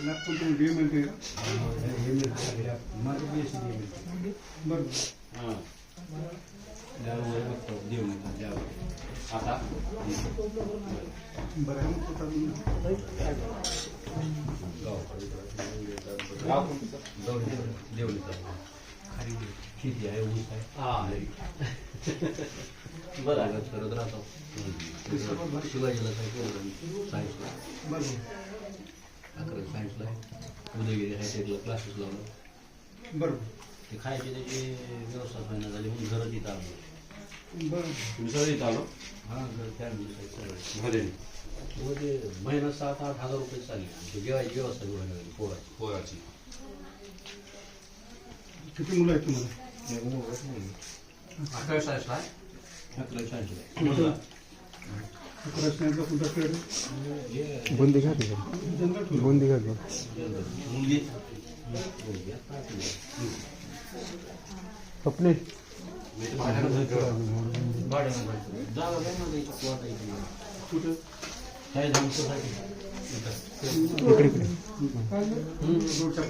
नागपूर तुम्ही बी बरं. हां त्यामुळे बघतो बरं खाली शेती आहे ऊस आहे बरं करत राहतो शिवाजीला काय सायन्सला आहे. उदयगिरी हायटेकला क्लासेस लावलं. बरं ते खायची त्याची व्यवस्था होईना झाली म्हणून घरं तिथं आलो बरं तुम्ही सगळे इथं आलो? हां घर फॅमिली सगळं. मध्ये मग ते महिना सात आठ हजार रुपये चालले. आमची जेवायची व्यवस्था करून लागली पोराची. पोराची. किती मुलं आहेत तुम्हाला? अकरावी सायन्सला आहे? अकरावी सायन्सला आहे? मुलगी. मुलगी आता आठवीला आहे. स्वप्ने जागा काय माझा इथं plot आहे इथं. कुठं शाळेत आमचं आहे. इथं. इकडे इकडे रोडच्या